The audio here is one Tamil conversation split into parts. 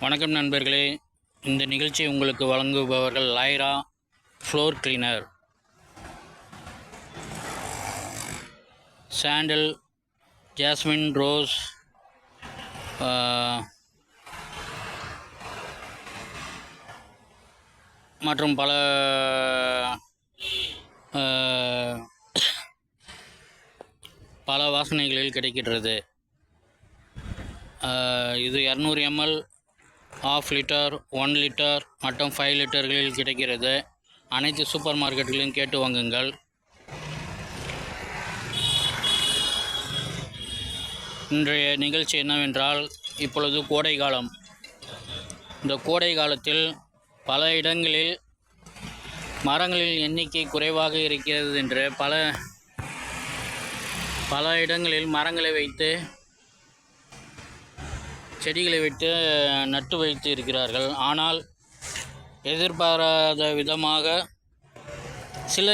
வணக்கம் நண்பர்களே. இந்த நிகழ்ச்சி உங்களுக்கு வழங்குபவர்கள் Lyra floor cleaner. Sandal jasmine rose மற்றும் பல பல வாசனைகளில் கிடைக்கின்றது. இது இரநூறு ML half litre one litre மற்றும் ஃபைவ் லிட்டர்களில் கிடைக்கிறது. அனைத்து சூப்பர் மார்க்கெட்டுகளையும் கேட்டு வாங்குங்கள். இன்றைய நிகழ்ச்சி என்னவென்றால் இப்பொழுது கோடை காலம். இந்த கோடை காலத்தில் பல இடங்களில் மரங்களின் எண்ணிக்கை குறைவாக இருக்கிறது என்று பல பல இடங்களில் மரங்களை வைத்து செடிகளை வைத்து நட்டு வைத்து இருக்கிறார்கள். ஆனால் எதிர்பாராத விதமாக சில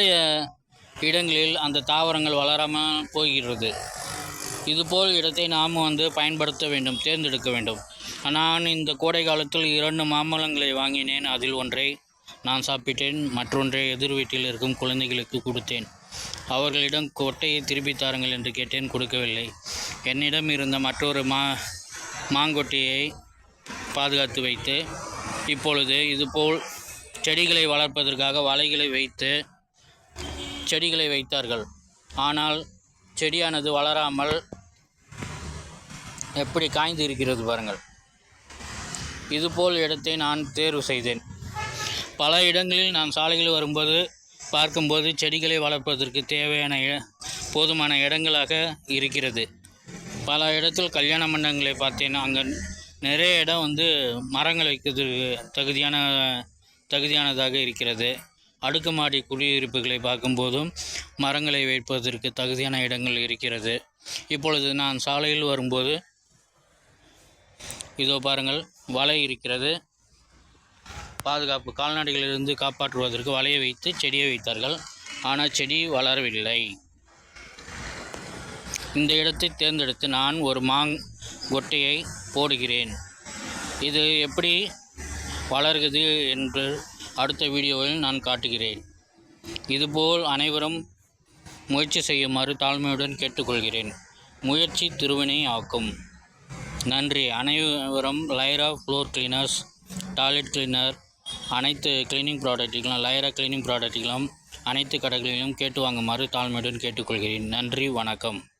இடங்களில் அந்த தாவரங்கள் வளராமல் போகிறது இதுபோல் இடத்தை நாம் வந்து பயன்படுத்த வேண்டும் தேர்ந்தெடுக்க வேண்டும். நான் இந்த கோடை காலத்தில் இரண்டு மாம்பழங்களை வாங்கினேன். அதில் ஒன்றை நான் சாப்பிட்டேன் மற்றொன்றை எதிர் வீட்டில் இருக்கும் குழந்தைகளுக்கு கொடுத்தேன். அவர்களிடம் கொட்டையை திருப்பி தாருங்கள் என்று கேட்டேன் கொடுக்கவில்லை. என்னிடம் இருந்த மற்றொரு மா மாங்கொட்டையை பாதுகாத்து வைத்து இப்பொழுது இதுபோல் செடிகளை வளர்ப்பதற்காக வலைகளை வைத்து செடிகளை வைத்தார்கள். ஆனால் செடியானது வளராமல் எப்படி காய்ந்து இருக்கிறது பாருங்கள். இதுபோல் இடத்தை நான் தேர்வு செய்தேன். பல இடங்களில் நான் சாலையில் வரும்போது பார்க்கும்போது செடிகளை வளர்ப்பதற்கு தேவையான போதுமான இடங்களாக இருக்கிறது. பல இடத்தில் கல்யாண மண்டபங்களை பார்த்தீங்கன்னா அங்கே நிறைய இடம் வந்து மரங்கள் வைக்கிறதுக்கு தகுதியான தகுதியானதாக இருக்கிறது. அடுக்குமாடி குடியிருப்புகளை பார்க்கும்போதும் மரங்களை வைப்பதற்கு தகுதியான இடங்கள் இருக்கிறது. இப்பொழுது நான் சாலையில் வரும்போது இதோ பாருங்கள் வலை இருக்கிறது. பாதுகாப்பு கால்நடைகளிலிருந்து காப்பாற்றுவதற்கு வலையை வைத்து செடியை வைத்தார்கள். ஆனால் செடி வளரவில்லை. இந்த இடத்தை தேர்ந்தெடுத்து நான் ஒரு மாங் கொட்டையை போடுகிறேன். இது எப்படி வளர்கிறது என்று அடுத்த வீடியோவில் நான் காட்டுகிறேன். இதுபோல் அனைவரும் முயற்சி செய்யுமாறு தாழ்மையுடன் கேட்டுக்கொள்கிறேன். முயற்சி திருவினை ஆக்கும். நன்றி. அனைவரும் Lyra floor cleaners toilet cleaner அனைத்து கிளீனிங் ப்ராடக்ட்டுகளும் லைரா கிளீனிங் ப்ராடக்ட்டுகளும் அனைத்து கடைகளிலும் கேட்டு வாங்குமாறு தாழ்மையுடன் கேட்டுக்கொள்கிறேன். நன்றி. வணக்கம்.